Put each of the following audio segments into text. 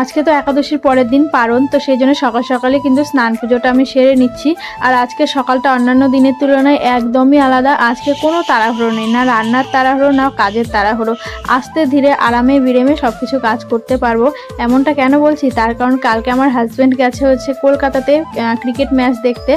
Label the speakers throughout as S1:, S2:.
S1: আজকে তো একাদশীর পরের দিন পারণ, তো সেই জন্য সকাল সকালে কিন্তু স্নান পুজোটা আমি সেরে নিচ্ছি। আর আজকে সকালটা অন্যান্য দিনের তুলনায় একদমই আলাদা। আজকে কোনো তাড়াহুড়ো নেই, না রান্নার তাড়াহুড়ো, না কাজের তাড়াহুড়ো। আস্তে ধীরে, আরামে, বিরেমে সব কিছু কাজ করতে পারব। এমনটা কেন বলছি? তার কারণ কালকে আমার হাজব্যান্ড গেছে হচ্ছে কলকাতাতে ক্রিকেট ম্যাচ দেখতে।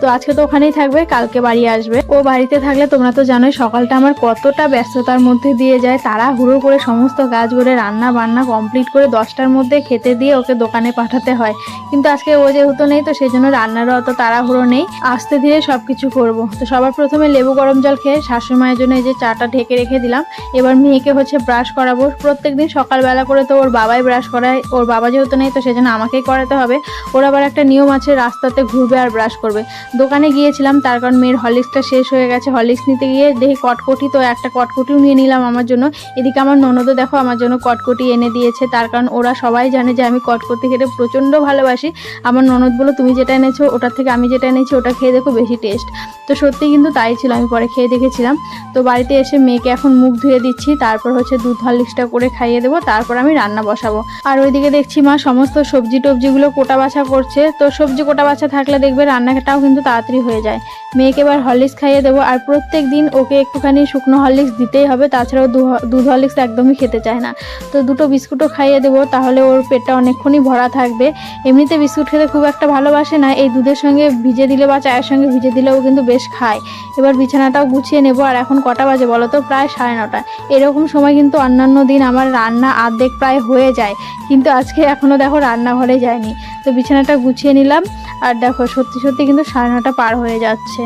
S1: তো আজকে তো ওখানেই থাকবে, কালকে বাড়ি আসবে। ও বাড়িতে থাকলে তোমরা তো জানোই, সকালটা আমার কতটা ব্যস্ততার মধ্যে দিয়ে যায়। তারা হুড়ো করে সমস্ত কাজ করে রান্না বান্না কমপ্লিট করে দশটার মধ্যে খেতে দিয়ে ওকে দোকানে পাঠাতে হয়। কিন্তু আজকে ও যেহেতু নেই, তো সেই জন্য রান্নারও অত তাড়াহুড়ো নেই। আস্তে ধীরে সব কিছু করব। তো সবার প্রথমে লেবু গরম জল খেয়ে শাশুড়ি মায়ের জন্য এই যে চাটা ঢেকে রেখে দিলাম। এবার মেয়েকে হচ্ছে ব্রাশ করাবো। প্রত্যেক দিন সকালবেলা করে তো ওর বাবাই ব্রাশ করায়। ওর বাবা যেহেতু নেই, তো সেজন্য আমাকেই করাতে হবে। ওর আবার একটা নিয়ম আছে, রাস্তাতে ঘুরবে আর ব্রাশ করবে। দোকানে গিয়েছিলাম, তার কারণ মেয়ের হরলিক্সটা শেষ হয়ে গেছে। হরলিক্স নিতে গিয়ে দেখি কটকটি, তো একটা কটকটিও নিয়ে নিলাম আমার জন্য। এদিকে আমার ননদও দেখো, আমার জন্য কটকটি এনে দিয়েছে। তার কারণ ওরা সবাই জানে যে আমি কটকটি খেতে প্রচণ্ড ভালোবাসি। আমার ননদ বলো তুমি যেটা এনেছো, ওটার থেকে আমি যেটা এনেছি, ওটা খেয়ে দেখো বেশি টেস্ট তো সত্যি কিন্তু তাই ছিল, আমি পরে খেয়ে দেখেছিলাম। তো বাড়িতে এসে মেয়েকে এখন মুখ ধুয়ে দিচ্ছি, তারপর হচ্ছে দুধ হরলিক্সটা করে খাইয়ে দেবো, তারপর আমি রান্না বসাবো। আর ওইদিকে দেখছি মা সমস্ত সবজি টবজিগুলো কোটা বাছা করছে। তো সবজি কোটা বাছা থাকলে দেখবে রান্নাটাও কিন্তু তাড়াতাড়ি হয়ে যায়। মেয়েকে এবার হরলিক্স খাইয়ে দেবো, আর প্রত্যেক দিন ওকে একটুখানি শুকনো হরলিক্স দিতেই হবে, তাছাড়াও দুধ হরলিক্স একদমই খেতে চায় না। তো দুটো বিস্কুটও খাইয়ে দেবো, তাহলে ওর পেটটা অনেকক্ষণই ভরা থাকবে। এমনিতে বিস্কুট খেতে খুব একটা ভালোবাসে না। এই দুধের সঙ্গে ভিজে দিলে বা চায়ের সঙ্গে ভিজে দিলেও কিন্তু বেশ খায়। এবার বিছানাটাও গুছিয়ে নেব। আর এখন কটা বাজে বলো তো? প্রায় সাড়ে নটা। এরকম সময় কিন্তু অন্যান্য দিন আমার রান্না আর্ধেক প্রায় হয়ে যায়। কিন্তু আজকে এখনও দেখো রান্নাঘরে যায়নি। তো বিছানাটা গুছিয়ে নিলাম। আর দেখো সত্যি সত্যি কিন্তু সাড়ে নটা পার হয়ে যাচ্ছে।